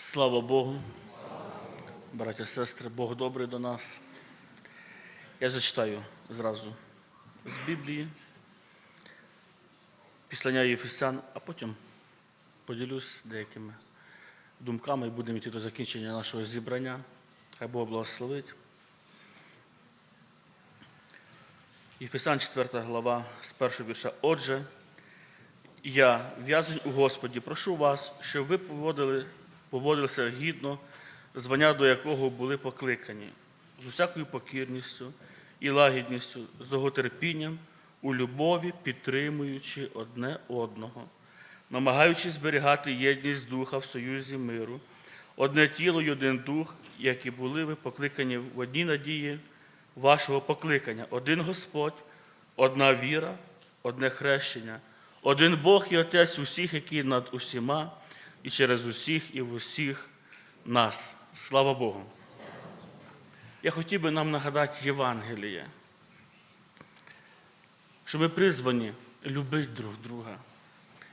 Слава Богу. Браття, сестри, Бог добрий до нас. Я зачитаю зразу з Біблії, післання Єфесян, а потім поділюсь деякими думками і будемо йти до закінчення нашого зібрання. Хай Бог благословить. Єфесян 4 глава з першого вірша. Отже, я, в'язень у Господі, прошу вас, щоб ви поводили, поводилися гідно, звання до якого були покликані, з усякою покірністю і лагідністю, з довготерпінням, у любові, підтримуючи одне одного, намагаючись зберігати єдність духа в союзі миру, одне тіло й один дух, які були ви покликані в одній надії вашого покликання, один Господь, одна віра, одне хрещення, один Бог і Отець усіх, який над усіма, і через усіх і в усіх нас. Слава Богу. Я хотів би нам нагадати Євангеліє, що ми призвані любити друг друга.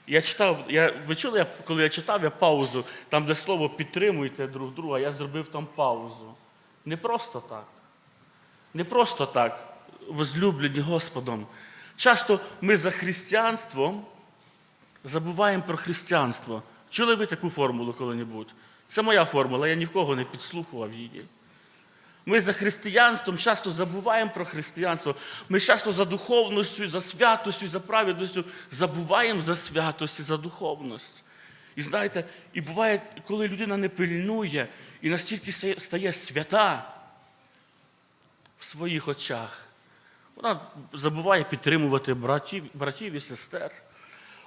Я читав, я, ви чули, я, коли я читав, я паузу, там, де слово підтримуйте друг друга, я зробив там паузу. Не просто так. Не просто так, возлюблені Господом. Часто ми за християнством забуваємо про християнство. Чули ви таку формулу коли-небудь? Це моя формула, я ні в кого не підслухував її. Ми за християнством часто забуваємо про християнство. Ми часто за духовністю, за святостю, за праведністю забуваємо за святость і за духовність. І знаєте, і буває, коли людина не пильнує і настільки стає свята в своїх очах, вона забуває підтримувати братів, братів і сестер.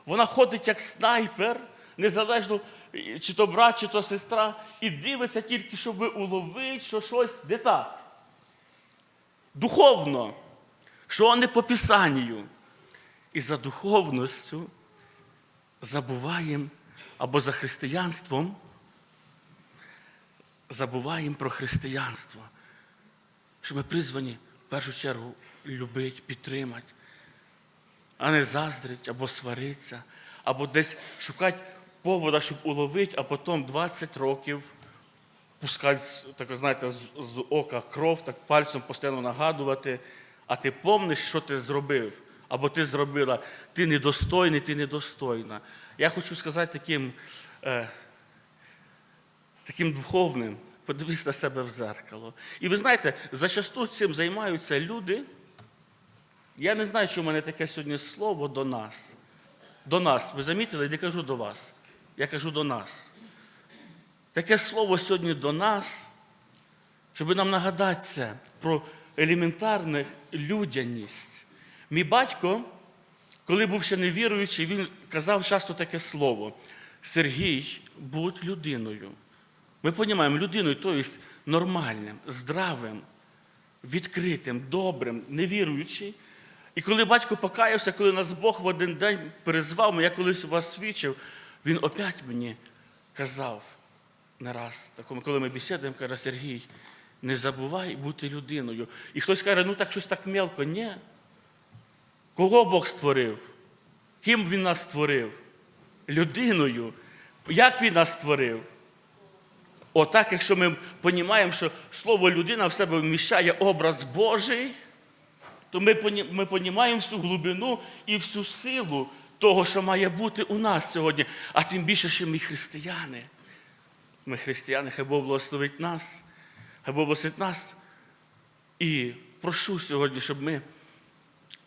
Вона ходить як снайпер, незалежно, чи то брат, чи то сестра, і дивиться тільки, щоб уловити, що щось не так. Духовно, що не по Писанню. І за духовністю забуваємо або за християнством забуваємо про християнство. Що ми призвані в першу чергу любити, підтримати, а не заздрить або сваритися, або десь шукати повода, щоб уловити, а потім 20 років пускати, так, знаєте, з, з ока кров, так пальцем постійно нагадувати, а ти помниш, що ти зробив, або ти зробила, ти недостойний, ти недостойна. Я хочу сказати таким, е, таким духовним, подивись на себе в зеркало. І ви знаєте, зачасту цим займаються люди. Я не знаю, що в мене таке сьогодні слово до нас. До нас. Ви замітили, я не кажу до вас. Я кажу до нас. Таке слово сьогодні до нас, щоб нам нагадати це про елементарну людяність. Мій батько, коли був ще невіруючий, він казав часто таке слово: Сергій, будь людиною. Ми розуміємо, людиною, тобто нормальним, здравим, відкритим, добрим, невіруючим. І коли батько покаявся, коли нас Бог в один день призвав, я колись у вас свідчив, він опять мені казав не раз, коли ми бесідуємо, каже, Сергій, не забувай бути людиною. І хтось каже, ну так щось так мелко. Ні. Кого Бог створив? Ким Він нас створив? Людиною. Як Він нас створив? Отак, якщо ми розуміємо, що слово людина в себе вміщає образ Божий, то ми розуміємо всю глибину і всю силу того, що має бути у нас сьогодні. А тим більше, що ми християни. Ми християни, хай Бог благословить нас, хай Бог благословить нас. І прошу сьогодні, щоб ми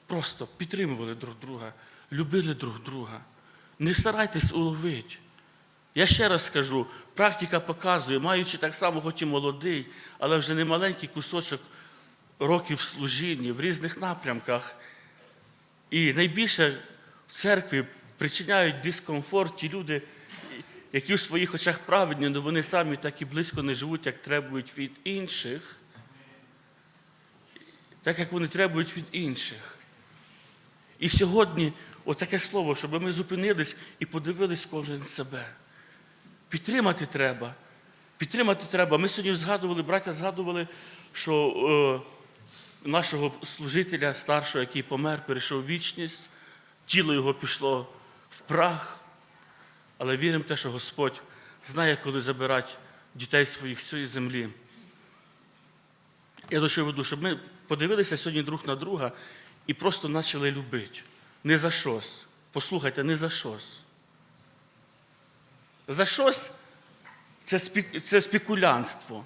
просто підтримували друг друга, любили друг друга. Не старайтесь уловити. Я ще раз скажу, практика показує, маючи так само, хоч і молодий, але вже не маленький кусочок років в служінні в різних напрямках. І найбільше церкві причиняють дискомфорт ті люди, які в своїх очах праведні, але вони самі так і близько не живуть, як требують від інших, так як вони требують від інших. І сьогодні отаке слово, щоб ми зупинились і подивились кожен себе. Підтримати треба. Підтримати треба. Ми сьогодні згадували, браття згадували, що е, нашого служителя старшого, який помер, перейшов в вічність, тіло його пішло в прах. Але віримо в те, що Господь знає, коли забирати дітей своїх з цієї землі. Я до чого веду, щоб ми подивилися сьогодні друг на друга і просто почали любити. Не за щось. Послухайте, не за щось. За щось це, спі- це спекулянство.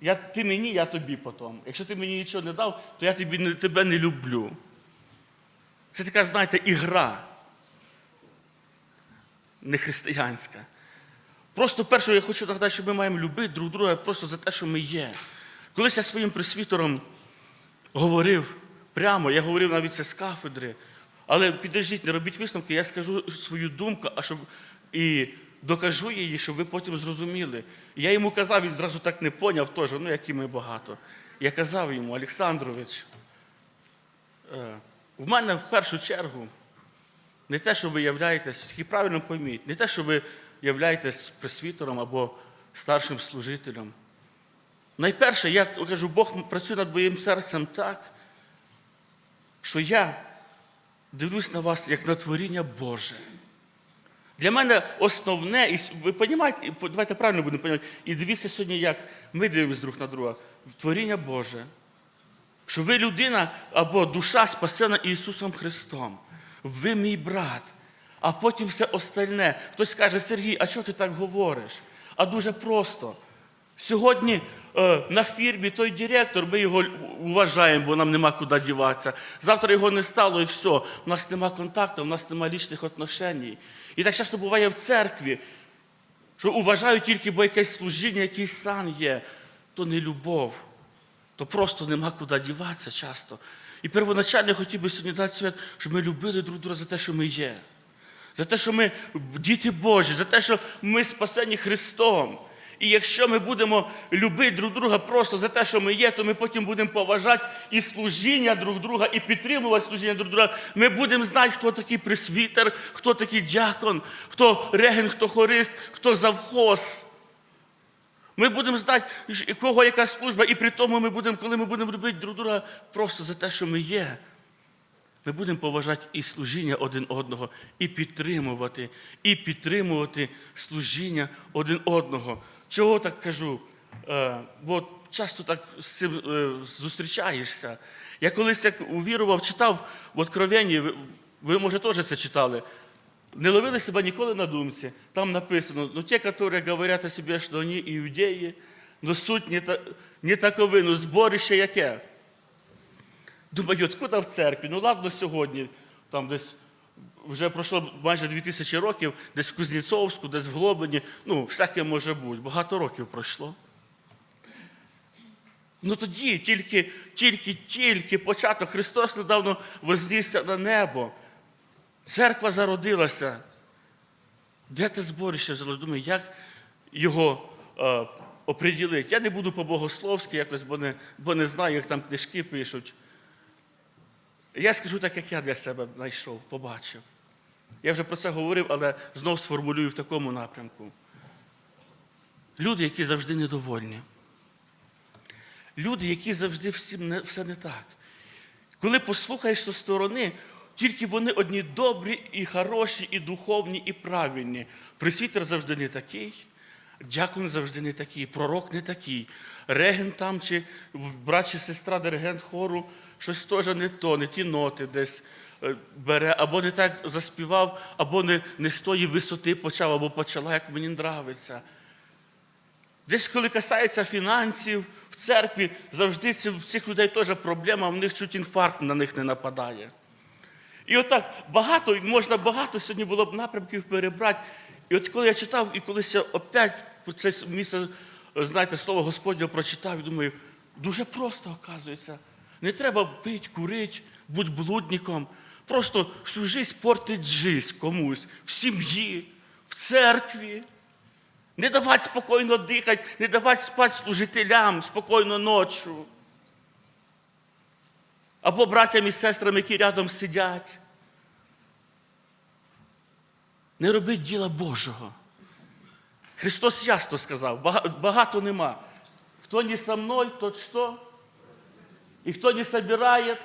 Я, ти мені, я тобі потім. Якщо ти мені нічого не дав, то я тобі, тебе не люблю. Це така, знаєте, ігра. Не християнська. Просто перше, я хочу нагадати, що ми маємо любити друг друга просто за те, що ми є. Колись я своїм присвітером говорив прямо, я говорив навіть це з кафедри, але підождіть, не робіть висновки, я скажу свою думку, а щоб і докажу її, щоб ви потім зрозуміли. Я йому казав, він зразу так не поняв теж, ну які ми багато. Я казав йому, Олександрович, е, в мене в першу чергу не те, що ви являєтесь, тільки правильно пойміть, не те, що ви являєтесь пресвітером або старшим служителем. Найперше, я кажу, Бог працює над моїм серцем так, що я дивлюсь на вас як на творіння Боже. Для мене основне, і ви розумієте, давайте правильно будемо розуміти, і дивіться сьогодні, як ми дивимося друг на друга. Творіння Боже. Що ви людина або душа спасена Ісусом Христом. Ви мій брат. А потім все остальне. Хтось каже, Сергій, а чого ти так говориш? А дуже просто. Сьогодні е, на фірмі той директор, ми його вважаємо, бо нам нема куди діватися. Завтра його не стало і все. У нас нема контакту, у нас нема лічних отношень. І так часто буває в церкві, що вважають тільки, бо якесь служіння, якийсь сан є, то не любов то просто нема куди діватися часто. І первоначально я хотів би сьогодні дати свят, щоб ми любили друг друга за те, що ми є. За те, що ми діти Божі, за те, що ми спасені Христом. І якщо ми будемо любити друг друга просто за те, що ми є, то ми потім будемо поважати і служіння друг друга, і підтримувати служіння друг друга. Ми будемо знати, хто такий пресвітер, хто такий дякон, хто реген, хто хорист, хто завхоз. Ми будемо знати, і кого яка служба, і при тому ми будемо, коли ми будемо любити друг друга просто за те, що ми є. Ми будемо поважати і служіння один одного, і підтримувати, і підтримувати служіння один одного. Чого так кажу? Е, бо часто так з цим е, зустрічаєшся. Я колись як увірував, читав в Откровенні, ви може теж це читали. Не ловили себе ніколи на думці. Там написано, ну те, которые говорят о себе, що вони іудеї, но суть не, та, не такови, ну зборище яке. Думаю, откуда в церкві? Ну ладно, сьогодні, там десь вже пройшло майже 2000 років, десь в Кузнєцовську, десь в Глобині, ну, всяке може бути, багато років пройшло. Ну тоді тільки, тільки, тільки початок Христос недавно вознісся на небо. Церква зародилася. Де те зборище взяло? Думаю, як його е, оприділити? Я не буду по-богословськи якось, бо не, бо не знаю, як там книжки пишуть. Я скажу так, як я для себе знайшов, побачив. Я вже про це говорив, але знов сформулюю в такому напрямку. Люди, які завжди недовольні. Люди, які завжди всім не, все не так. Коли послухаєш зі сторони, тільки вони одні добрі, і хороші, і духовні, і правильні. Пресвітер завжди не такий, дякун завжди не такий, пророк не такий, регент там чи брат чи сестра, диригент хору, щось теж не то, не ті ноти десь е, бере, або не так заспівав, або не, не з тої висоти почав, або почала, як мені нравиться. Десь, коли касається фінансів в церкві, завжди в цих людей теж проблема, в них чуть інфаркт на них не нападає. І отак багато, можна багато сьогодні було б напрямків перебрати. І от коли я читав, і колись я опять це місце, знаєте, слово Господнє прочитав, і думаю, дуже просто оказується. Не треба пити, курити, бути блудником. Просто всю життя портить жизнь комусь в сім'ї, в церкві. Не давати спокійно дихати, не давати спати служителям спокійно ночі. Або братям і сестрам, які рядом сидять. Не робить діла Божого. Христос ясно сказав, багато нема. Хто не со мною, тот що? І хто не собирає,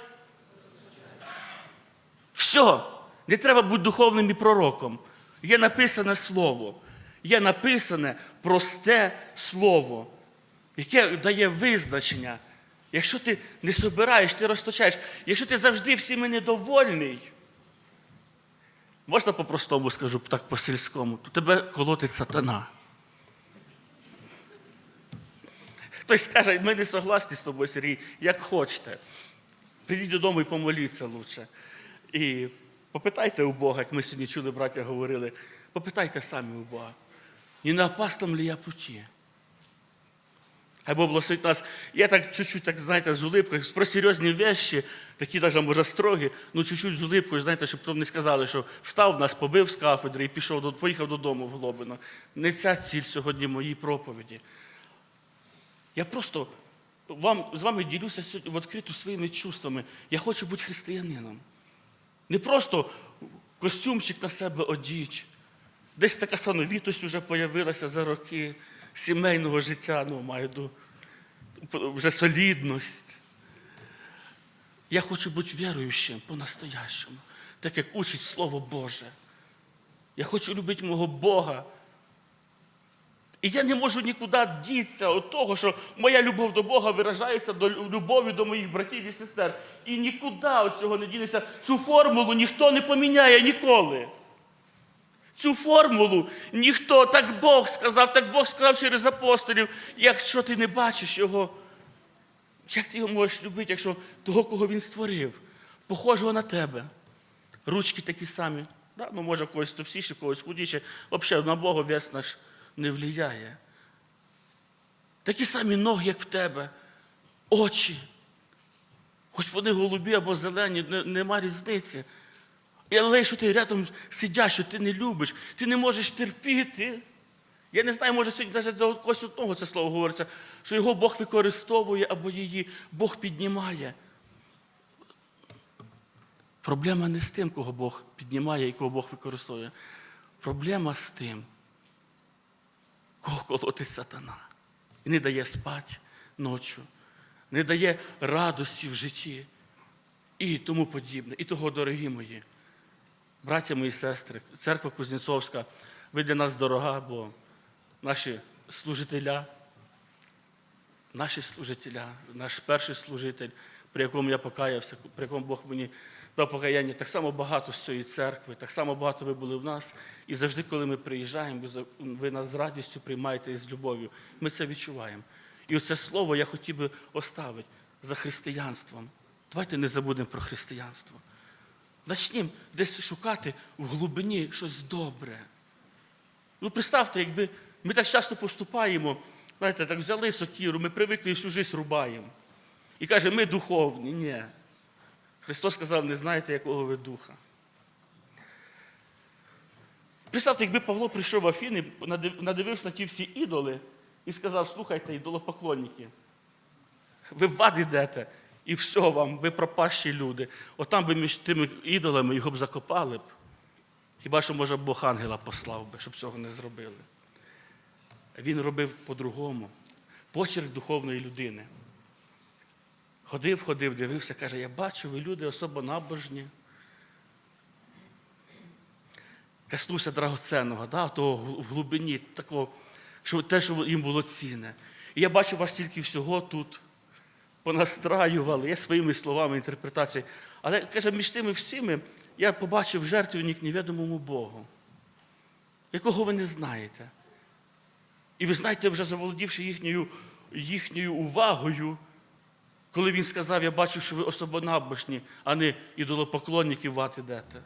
все. Не треба бути духовним і пророком. Є написане слово. є написане просте слово, яке дає визначення. Якщо ти не собираєш, ти розточаєш, якщо ти завжди всіми недовольний, можна по-простому скажу, так по-сільському, то тебе колотить сатана. Хтось скаже, ми не согласні з тобою, Сергій, як хочете. Прийдіть додому і помоліться лучше. І попитайте у Бога, як ми сьогодні чули, браття говорили, попитайте самі у Бога. Не на опасному ли я путі? Хай благословить нас. Я так чуть-чуть, так, знаєте, з улипкою, про серйозні вещі, такі навіть, може, строгі, ну чуть-чуть з улипкою, знаєте, щоб потім не сказали, що встав нас, побив з кафедри і пішов, поїхав додому в Глобино. Не ця ціль сьогодні моїй проповіді. Я просто вам, з вами ділюся сьогодні відкрито своїми чувствами. Я хочу бути християнином. Не просто костюмчик на себе одіч. Десь така сановітость вже появилася за роки сімейного життя, ну, маю вже солідність. Я хочу бути віруючим по-настоящому, так як учить Слово Боже. Я хочу любити мого Бога. І я не можу нікуди дітися від того, що моя любов до Бога виражається до любові до моїх братів і сестер. І нікуди від цього не дінеться. Цю формулу ніхто не поміняє ніколи. Цю формулу ніхто, так Бог сказав, так Бог сказав через апостолів. Якщо ти не бачиш його, як ти його можеш любити, якщо того, кого він створив, похожого на тебе? Ручки такі самі. Да? Ну, може, когось товстіше, когось худіше. Взагалі на Бога вес наш не впливає. Такі самі ноги, як в тебе, очі. Хоч вони голубі або зелені, нема різниці. І Але якщо ти рядом сидять, що ти не любиш, ти не можеш терпіти. Я не знаю, може сьогодні навіть до когось одного це слово говориться, що його Бог використовує або її Бог піднімає. Проблема не з тим, кого Бог піднімає і кого Бог використовує. Проблема з тим, кого колотить сатана. І не дає спати ночі, не дає радості в житті і тому подібне. І того, дорогі мої, браття мої сестри, церква Кузнєцовська, ви для нас дорога, бо наші служителя, наші служителя, наш перший служитель, при якому я покаявся, при якому Бог мені дав покаяння, так само багато з цієї церкви, так само багато ви були в нас. І завжди, коли ми приїжджаємо, ви нас з радістю приймаєте і з любов'ю. Ми це відчуваємо. І оце слово я хотів би оставити за християнством. Давайте не забудемо про християнство. Начнемо десь шукати в глибині щось добре. Ну, представте, якби ми так часто поступаємо, знаєте, так взяли сокіру, ми привикли і всю життя рубаємо. І каже, ми духовні. Ні. Христос сказав, не знаєте, якого ви духа. Представте, якби Павло прийшов в Афіни, надив- надивився на ті всі ідоли і сказав, слухайте, ідолопоклонники, ви в ад йдете, і все вам, ви пропащі люди. Отам би між тими ідолами його б закопали б. Хіба що, може, Бог ангела послав би, щоб цього не зробили. Він робив по-другому. Почерк духовної людини. Ходив, ходив, дивився, каже, я бачу, ви люди особо набожні. Коснувся драгоценного, да, того в глибині, такого, що те, що їм було цінне. І я бачу вас тільки всього тут понастраювали, я своїми словами інтерпретації. Але каже, між тими всіми я побачив жертвенник невідомому Богу, якого ви не знаєте. І ви знаєте, вже заволодівши їхньою, їхньою увагою, коли він сказав, я бачу, що ви особонабожні, а не ідолопоклонники в ад ідете.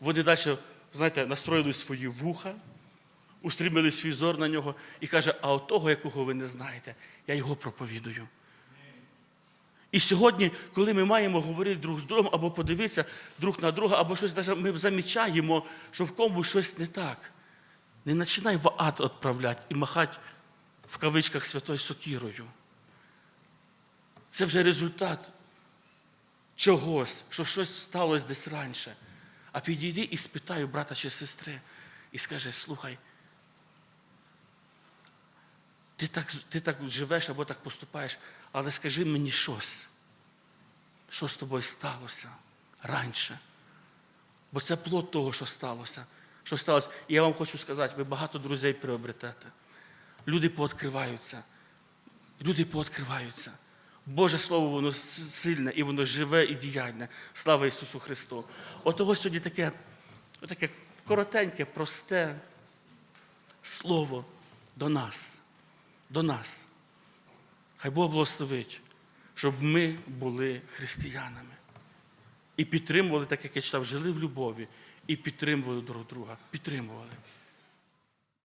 Вони далі, знаєте, настроїли свої вуха, устремили свій зор на нього і каже, а от того, якого ви не знаєте, я його проповідую. І сьогодні, коли ми маємо говорити друг з другом, або подивитися друг на друга, або щось даже ми замічаємо, що в комусь щось не так. Не починай в ад відправляти і махати в кавичках святою сокірою. Це вже результат чогось, що щось сталося десь раніше. А підійди і спитай у брата чи сестри і скажи, слухай, ти так, ти так живеш або так поступаєш, але скажи мені щось, що з тобою сталося раніше. Бо це плод того, що сталося. що сталося. І я вам хочу сказати, ви багато друзей приобретете. Люди пооткриваються. Люди пооткриваються. Боже Слово, воно сильне і воно живе і діяльне. Слава Ісусу Христу. Отого сьогодні таке, таке коротеньке, просте слово до нас. До нас. Хай Бог благословить, щоб ми були християнами. І підтримували, так як я читав, жили в любові і підтримували друг друга. Підтримували.